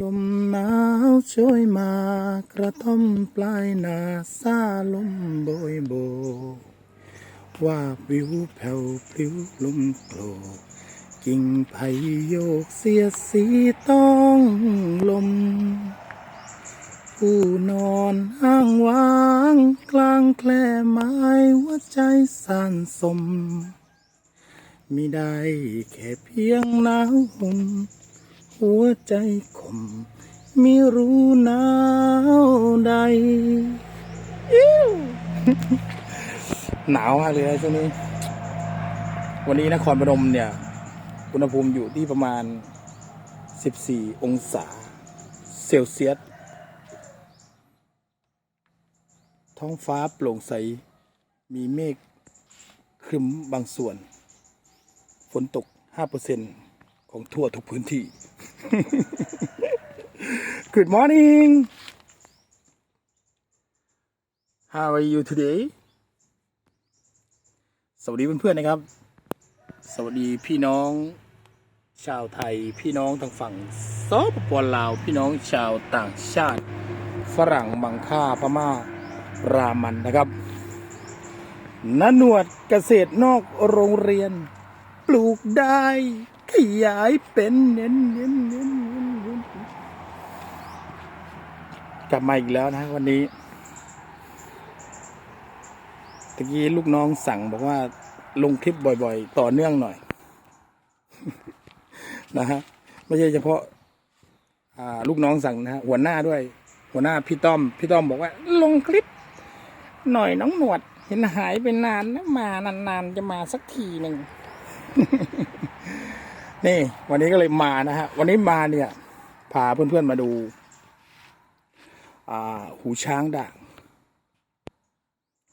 ลมหนาวช่วยมากระท่อมปลายนาซาลมโบยโบว่าวิวแผ่วพลิ้วลมโกรกกิ่งไผ่โยกเสียสีต้องลม ผู้นอนห้างว้างกลางแคล่ไม้หัวใจสั่นสมมิได้แค่เพียงหนาวห่ม หัวใจขมไม่รู้หนาวใดหนาวมากเลยช่วงนี้ วันนี้นครพนมเนี่ย อุณหภูมิอยู่ที่ประมาณ 14 องศา เซลเซียส ท้องฟ้าโปร่งใส มีเมฆครึมบางส่วน ฝนตก 5%ของทั่วทุกพื้นที่ Good morning How are you today สวัสดีเพื่อนๆนะครับ สวัสดีพี่น้อง ชาวไทย พี่น้องทางฝั่งสปปลาว พี่น้องชาวต่างชาติ ฝรั่งมังค่าพม่ารามันนะครับนหนวดเกษตรนอกโรงเรียน ปลูกได้ ยายเป็นเน้นเน้นเน้นเน้นเน้นกลับมาอีกแล้วนะวันนี้ตะกี้ลูกน้องสั่งบอกว่าลงคลิปบ่อยๆ ต่อเนื่องหน่อย นะฮะไม่ใช่เฉพาะลูกน้องสั่งนะฮะหัวหน้าด้วย หัวหน้าพี่ต้อม พี่ต้อมบอกว่า ลงคลิป หน่อยน้องหนวด เห็นหายไปนานนะมานานๆจะมาสักทีหนึ่ง นี่วันนี้ก็เลยมานะฮะ วันนี้มาเนี่ยพาเพื่อนๆมาดูอ่าหูช้างด่าง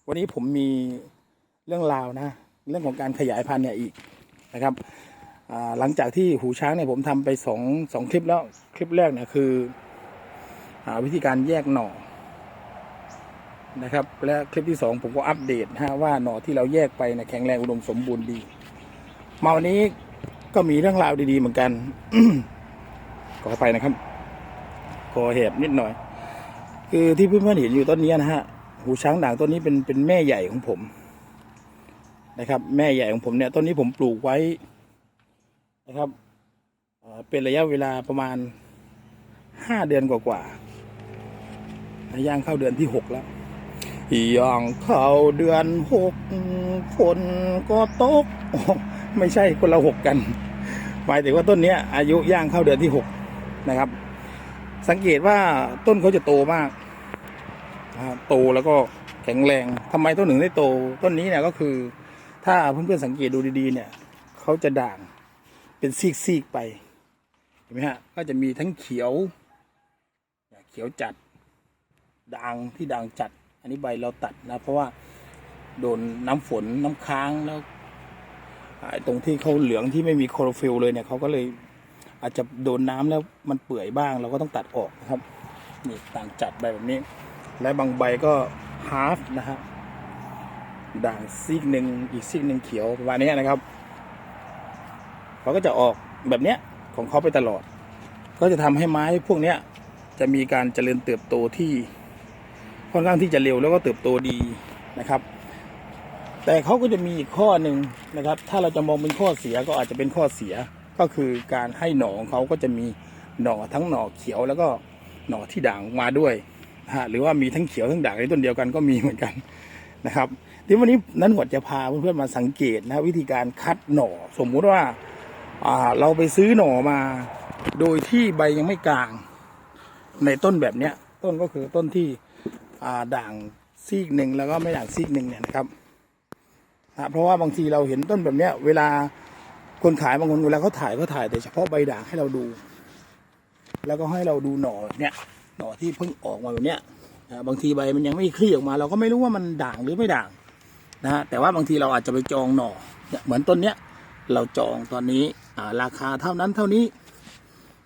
วันนี้ผมมีเรื่องราวนะ เรื่องของการขยายพันธุ์เนี่ยอีกนะครับหลังจากที่หูช้างเนี่ยผมทำไปสองสองคลิปแล้วคลิปแรกเนี่ยคืออวิธีการแยกหน่อนะครับ และคลิปที่สองผมก็อัปเดตฮะว่าหน่อที่เราแยกไปนะแข็งแรงอุดมสมบูรณ์ดี มาวันนี้ ก็มีเรื่องราวดีๆเหมือนกัน ขอไปนะครับขอเหตุนิดหน่อย คือที่เพื่อนๆเห็นอยู่ต้นนี้นะฮะ หูช้างด่างต้นนี้เป็นเป็นแม่ใหญ่ของผม นะครับ แม่ใหญ่ของผมเนี่ยต้นนี้ผมปลูกไว้นะครับเป็นระยะเวลาประมาณห้าเดือนกว่าๆย่างเข้าเดือนที่หกแล้วย่างเข้าเดือนหกฝนก็ตก ไม่ใช่คนละหกกัน หมายถึงว่าต้นนี้อายุย่างเข้าเดือนที่หกนะครับ สังเกตว่าต้นเขาจะโตมากโตแล้วก็แข็งแรงทำไมต้นหนึ่งได้โต ต้นนี้เนี่ยก็คือ ถ้าเพื่อนๆสังเกตดูดีๆ เนี่ยเขาจะด่างเป็นซีกๆไปเห็นไหมฮะก็จะมีทั้งเขียวเขียวจัดด่างที่ด่างจัด อันนี้ใบเราตัดนะ เพราะว่าโดนน้ำฝนน้ำค้างแล้ว ตรงที่เขาเหลืองที่ไม่มีคลอโรฟิลเลยเนี่ยเขาก็เลยอาจจะโดนน้ำแล้วมันเปื่อยบ้าง เราก็ต้องตัดออกนะครับนี่ต่างจัดใบแบบนี้ และบางใบก็ฮาฟนะฮะด่างซีกหนึ่งอีกซีกหนึ่งเขียวประมาณนี้นะครับเขาก็จะออกแบบเนี้ยของเขาไปตลอด ก็จะทำให้ไม้พวกเนี้ยจะมีการเจริญเติบโตที่ค่อนข้างที่จะเร็วแล้วก็เติบโตดีนะครับ แต่เขาก็จะมีอีกข้อหนึ่งนะครับ ถ้าเราจะมองเป็นข้อเสียก็อาจจะเป็นข้อเสียก็คือการให้หน่อของเขาก็จะมีหน่อทั้งหน่อเขียวแล้วก็หน่อที่ด่างมาด้วยฮะหรือว่ามีทั้งเขียวทั้งด่างในต้นเดียวกันก็มีเหมือนกันนะครับที่วันนี้นั้นหวดจะพาเพื่อนๆมาสังเกตนะวิธีการคัดหน่อสมมุติว่าอ่าเราไปซื้อหน่อมา โดยที่ใบยังไม่กลาง ในต้นแบบเนี้ยต้นก็คือต้นที่อ่าด่างซีกหนึ่งแล้วก็ไม่ด่างซีกหนึ่งเนี่ยนะครับ นะเพราะว่าบางทีเราเห็นต้นแบบเนี้ย เวลาคนขายบางคนเวลาเขาถ่ายเขาถ่ายแต่เฉพาะใบด่างให้เราดู แล้วก็ให้เราดูหน่อแบบเนี้ยหน่อที่เพิ่งออกมาแบบเนี้ยบางทีใบมันยังไม่คลี่ออกมา เราก็ไม่รู้ว่ามันด่างหรือไม่ด่างนะฮะแต่ว่าบางทีเราอาจจะไปจองหน่อเนี่ยเหมือนต้นเนี้ยเราจองตอนนี้อ่าราคาเท่านั้นเท่านี้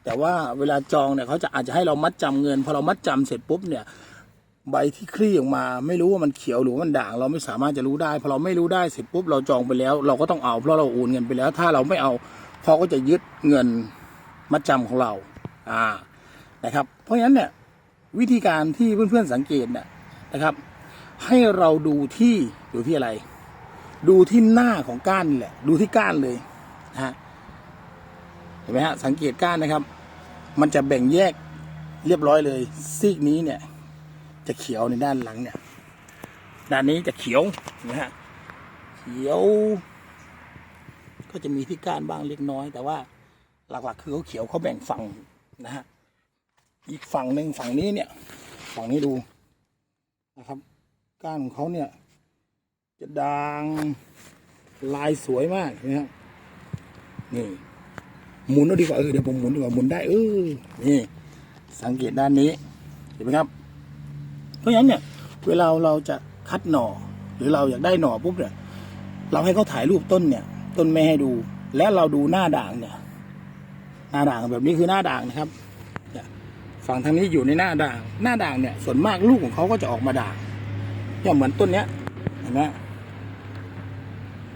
แต่ว่าเวลาจองเนี่ยเขาจะอาจจะให้เรามัดจำเงิน พอเรามัดจำเสร็จปุ๊บเนี่ย ใบที่คลี่ออกมา ไม่รู้ว่ามันเขียวหรือว่ามันด่าง เราไม่สามารถจะรู้ได้พอเราไม่รู้ได้เสร็จปุ๊บเราจองไปแล้ว เราก็ต้องเอาเพราะเราโอนเงินไปแล้ว ถ้าเราไม่เอาเขาก็จะยึดเงินมัดจำของเรา อ่านะครับ เพราะฉะนั้นเนี่ยวิธีการที่เพื่อนๆสังเกตเนี่ยนะครับ ให้เราดูที่ดูที่อะไร ดูที่หน้าของก้านนี่แหละ ดูที่ก้านเลยนะฮะเห็นไหมฮะสังเกตก้านนะครับ มันจะแบ่งแยกเรียบร้อยเลย ซีกนี้เนี่ย จะเขียวในด้านหลังเนี่ย ด้านนี้จะเขียวนะฮะเขียว ก็จะมีที่ก้านบ้างเล็กน้อย แต่ว่าหลักๆ คือเขาเขียวเขาแบ่งฝั่งนะฮะอีกฝั่งหนึ่งฝั่งนี้เนี่ย ฝั่งนี้ดูนะครับ ก้านของเขาเนี่ย จะด่างลายสวยมากนะครับนี่หมุนเอาดีกว่าเออเดี๋ยวผมหมุนดีกว่าหมุนได้เออนี่ สังเกตด้านนี้เห็นไหมครับ เพราะฉะนั้นเนี่ยเวลาเราจะคัดหน่อ หรือเราอยากได้หน่อปุ๊บเนี่ยเราให้เขาถ่ายรูปต้นเนี่ย ต้นแม่ให้ดู และเราดูหน้าด่างเนี่ย หน้าด่างแบบนี้คือหน้าด่างนะครับฝั่งทางนี้อยู่ในหน้าด่าง หน้าด่างเนี่ย ส่วนมากลูกของเขาก็จะออกมาด่างเนี่ยเหมือนต้นเนี้ยเห็นไหม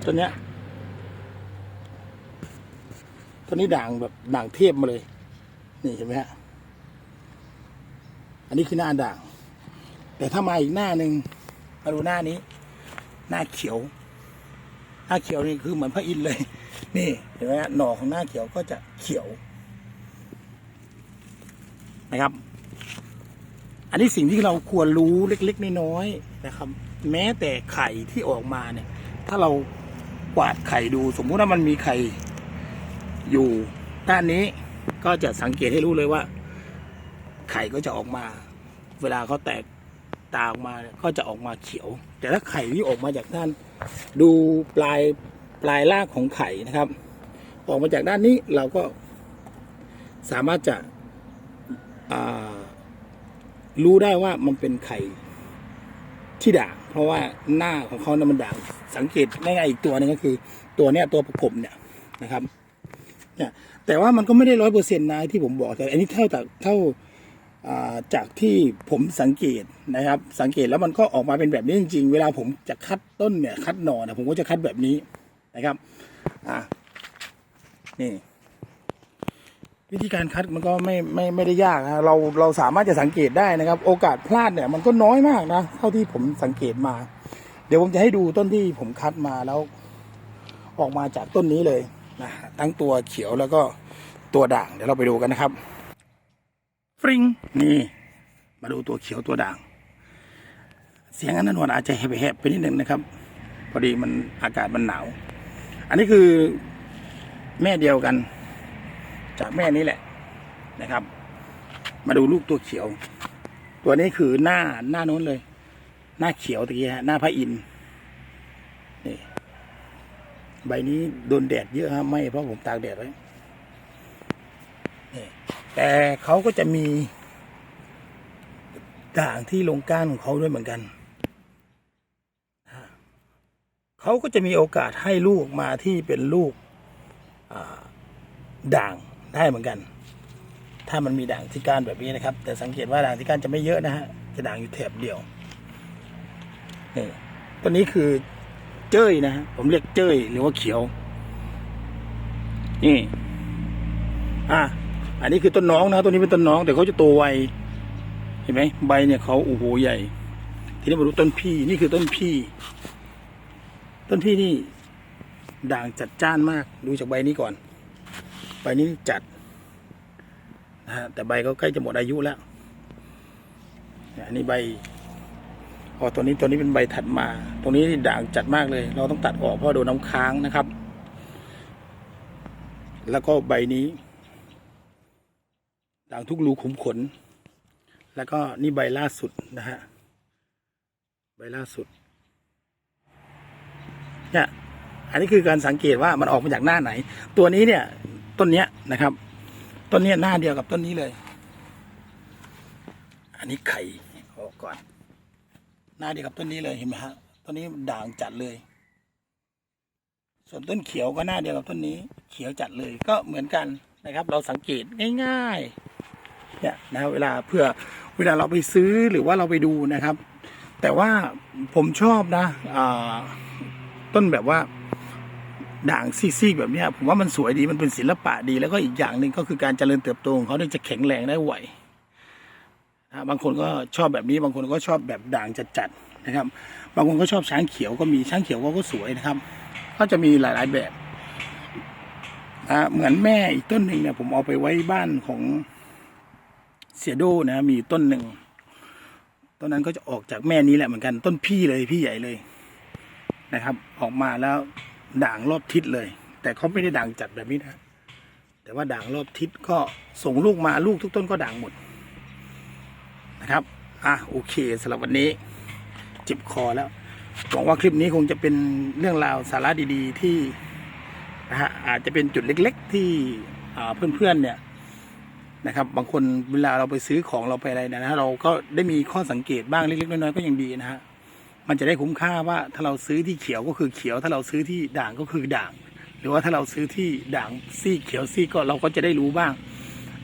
ต้นเนี้ยต้นนี้ด่างแบบด่างเทียบมาเลย นี่เห็นไหมฮะอันนี้คือหน้าด่าง แต่ถ้ามาอีกหน้าหนึ่งมาดูหน้านี้ หน้าเขียว หน้าเขียวนี่คือเหมือนพระอินทร์เลย นี่เห็นไหมฮะหน่อของหน้าเขียวก็จะเขียวนะครับ อันนี้สิ่งที่เราควรรู้เล็กๆน้อยๆนะครับ แม้แต่ไข่ที่ออกมาเนี่ย ถ้าเรากวาดไข่ดู สมมุติว่ามันมีไข่อยู่ด้านนี้ก็จะสังเกตให้รู้เลยว่า ไข่ก็จะออกมา เวลาเขาแตก ตาออกมาก็จะออกมาเขียว แต่ถ้าไข่ที่ออกมาจากด้าน ดูปลายปลายรากของไข่นะครับ ออกมาจากด้านนี้เราก็สามารถจะรู้ได้ว่ามันเป็นไข่ที่ด่างเพราะว่าหน้าของเขานะมันด่างสังเกตง่ายๆอีกตัวหนึงก็คือ ตัวเนี้ยตัวประกบเนี่ยนะครับเนี่ยแต่ว่ามันก็ไม่ได้ร้อยเปอร์เซ็นต์นะที่ผมบอกแต่อันนี้เท่าจากเท่าอ่า จากที่ผมสังเกตนะครับ สังเกตแล้วมันก็ออกมาเป็นแบบนี้จริง ๆ เวลาผมจะคัดต้นเนี่ยคัดหน่อเนี่ยผมก็จะคัดแบบนี้นะครับอ่านี่วิธีการคัดมันก็ไม่ไม่ไม่ได้ยากนะเราเราสามารถจะสังเกตได้นะครับ โอกาสพลาดเนี่ยมันก็น้อยมากนะเท่าที่ผมสังเกตมา เดี๋ยวผมจะให้ดูต้นที่ผมคัดมาแล้ว ออกมาจากต้นนี้เลยนะทั้งตัวเขียวแล้วก็ตัวด่างเดี๋ยวเราไปดูกันนะครับ ฟริงนี่ มาดูตัวเขียวตัวด่าง เสียงอันนั้นวนอาจจะแหบๆไปนิดนึงนะครับ พอดีมันอากาศมันหนาว อันนี้คือแม่เดียวกัน จากแม่นี้แหละนะครับ มาดูลูกตัวเขียว ตัวนี้คือหน้าหน้าโน้นเลย หน้าเขียวตะกี้ฮะหน้าพระอินทร์นี่ใบนี้โดนแดดเยอะฮะไม่เพราะผมตากแดดไว้ แต่เขาก็จะมีด่างที่ลงก้านของเขาด้วยเหมือนกัน เขาก็จะมีโอกาสให้ลูกมาที่เป็นลูกด่างได้เหมือนกัน ถ้ามันมีด่างที่ก้านแบบนี้นะครับ แต่สังเกตว่าด่างที่ก้านจะไม่เยอะนะฮะ จะด่างอยู่แถบเดียว นี่ตัวนี้คือเจ้ยนะฮะ ผมเรียกเจ้ยหรือว่าเขียว นี่ อะ อันนี้คือต้นน้องนะตัวนี้เป็นต้นน้อง แต่เขาจะโตไวเห็นไหมใบเนี่ยเขาโอ้โหใหญ่ ทีนี้มาดูต้นพี่นี่คือต้นพี่ ต้นพี่นี่ ด่างจัดจ้านมาก ดูจากใบนี้ก่อน ใบนี้จัดนะฮะแต่ใบก็ใกล้จะหมดอายุแล้วอันนี้ใบพอตัวนี้ตัวนี้เป็นใบถัดมา ตรงนี้ด่างจัดมากเลย เราต้องตัดออกเพราะโดนน้ำค้างนะครับ แล้วก็ใบนี้ ด่างทุกรูขุมขน แล้วก็นี่ใบล่าสุดนะฮะ ใบล่าสุด เนี่ย อันนี้คือการสังเกตว่ามันออกมาจากหน้าไหน ตัวนี้เนี่ย ต้นเนี้ยนะครับ ต้นเนี้ยหน้าเดียวกับต้นนี้เลย อันนี้ไข่ออกก่อน หน้าเดียวกับต้นนี้เลยเห็นไหมฮะ ต้นนี้ด่างจัดเลย ส่วนต้นเขียวก็หน้าเดียวกับต้นนี้ เขียวจัดเลย ก็เหมือนกันนะครับ เราสังเกตง่าย ๆ นะเวลาเพื่อเวลาเราไปซื้อหรือว่าเราไปดูนะครับ แต่ว่าผมชอบนะต้นแบบว่าด่างซีกๆแบบนี้ผมว่ามันสวยดีมันเป็นศิลปะดีแล้วก็อีกอย่างหนึ่งก็คือการเจริญเติบโตของเขาเนี่ยจะแข็งแรงได้ไหวบางคนก็ชอบแบบนี้บางคนก็ชอบแบบด่างจัดๆนะครับ บางคนก็ชอบช้างเขียวก็มีช้างเขียวก็ก็สวยนะครับ ก็จะมีหลายๆแบบเหมือนแม่อีกต้นหนึ่งเนี่ยผมเอาไปไว้บ้านของ เสียโดนะมีต้นหนึ่งต้นนั้นก็จะออกจากแม่นี้แหละเหมือนกันต้นพี่เลยพี่ใหญ่เลยนะครับ ออกมาแล้วด่างรอบทิศเลย แต่เขาไม่ได้ด่างจัดแบบนี้นะแต่ว่าด่างรอบทิศก็ส่งลูกมาลูกทุกต้นก็ด่างหมดนะครับอะโอเคสำหรับวันนี้จ็บคอแล้วหวังว่าคลิปนี้คงจะเป็นเรื่องราวสาระดีๆที่นะฮะอาจจะเป็นจุดเล็ก ๆ ที่เพื่อนๆเนี่ย นะครับ บางคนเวลาเราไปซื้อของเราไปอะไรนยนะ เราก็ได้มีข้อสังเกตบ้างเล็กๆน้อยๆก็ยังดีนะฮะมันจะได้คุ้มค่าว่าถ้าเราซื้อที่เขียวก็คือเขียว ถ้าเราซื้อที่ด่างก็คือด่าง หรือว่าถ้าเราซื้อที่ด่างซี่เขียวซี่ก็เราก็จะได้รู้บ้าง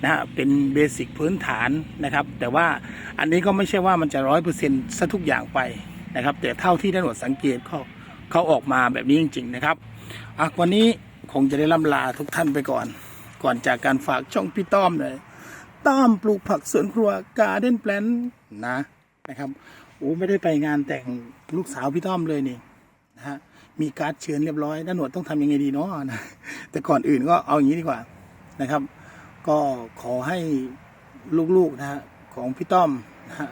นะฮะเป็นเบสิกพื้นฐานนะครับ แต่ว่าอันนี้ก็ไม่ใช่ว่ามันจะร้อยเปอร์เซ็นต์ซะทุกอย่างไปนะครับ แต่เท่าที่ได้หนวดสังเกตเขาเขาออกมาแบบนี้จริง ๆ นะครับอะวันนี้คงจะได้ล่ำลาทุกท่านไปก่อน ก่อนจากการฝากช่องพี่ต้อมเลย ต้อมปลูกผักสวนครัวการ์เด้นแปลนนะนะครับโอ้ไม่ได้ไปงานแต่งลูกสาวพี่ต้อมเลยนี่นะฮะมีการ์ดเชิญเรียบร้อยน้าหนวดต้องทำยังไงดีเนาะนะแต่ก่อนอื่นก็เอาอย่างนี้ดีกว่านะครับ ก็ขอให้ลูกๆนะฮะของพี่ต้อมนะฮะ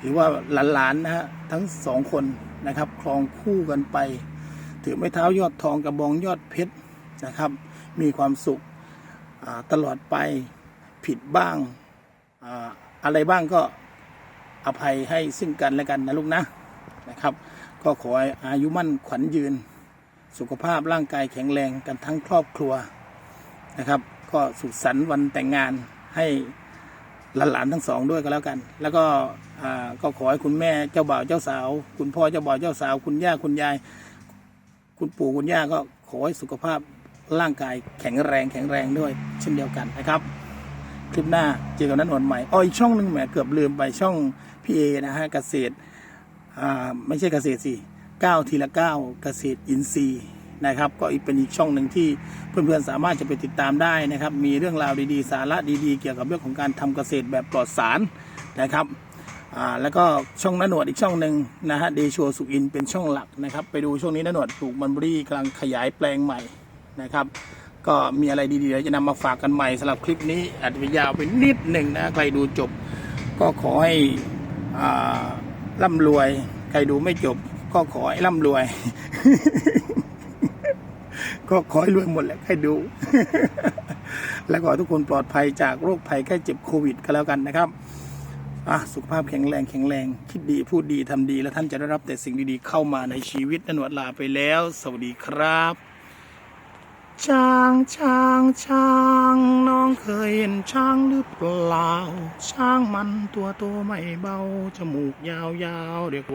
หรือว่าหลานๆนะฮะทั้งสองคนนะครับครองคู่กันไป ถือไม้เท้ายอดทองกระบองยอดเพชรนะครับ มีความสุขตลอดไป ผิดบ้างอะไรบ้างก็อภัยให้ซึ่งกันและกันนะลูกนะนะครับ ก็ขออายุมั่นขวัญยืน สุขภาพร่างกายแข็งแรงกันทั้งครอบครัวนะครับ ก็สุขสันต์วันแต่งงานให้หลานๆทั้งสองด้วยก็แล้วกัน แล้วก็ก็ขอให้คุณแม่เจ้าบ่าวเจ้าสาว คุณพ่อเจ้าบ่าวเจ้าสาว คุณย่าคุณยาย คุณปู่คุณย่าก็ขอให้สุขภาพร่างกายแข็งแรงแข็งแรงด้วย เช่นเดียวกันนะครับ คลิปหน้าเจอกันนั้นวันใหม่อ๋ออีกช่องหนึ่งแหมเกือบลืมไปช่องพี่เอนะฮะเกษตรอ่าไม่ใช่เกษตรสิก้าวทีละก้าวเกษตรอินทรีย์นะครับ ก็อีกเป็นอีกช่องหนึ่งที่เพื่อนๆสามารถจะไปติดตามได้นะครับ มีเรื่องราวดีๆ สาระดีๆ เกี่ยวกับเรื่องของการทำเกษตรแบบปลอดสารนะครับอ่าแล้วก็ช่องนหนวดอีกช่องหนึ่งนะฮะเดชัวสุอินเป็นช่องหลักนะครับ ไปดูช่วงนี้นหนวดปลูกมันบรี่กำลังขยายแปลงใหม่นะครับ ก็มีอะไรดีๆเดี๋ยวจะนำมาฝากกันใหม่สำหรับคลิปนี้อาจจะยาวไปนิดหนึ่งนะใครดูจบ ก็ขอให้อ่าร่ำรวย ใครดูไม่จบ ก็ขอให้ร่ำรวย ก็ขอให้รวยหมดแหละใครดู แล้วก็ทุกคนปลอดภัยจากโรคภัยแค่เจ็บโควิดก็แล้วกันนะครับอะสุขภาพแข็งแรงแข็งแรง คิดดีพูดดีทำดี แล้วท่านจะได้รับแต่สิ่งดีๆเข้ามาในชีวิตนนวดลาไปแล้ว สวัสดีครับ ช้างช้างช้างน้องเคยเห็นช้างหรือเปล่า ช้างมันตัวโตไม่เบา จมูกยาวยาวเรียกว่า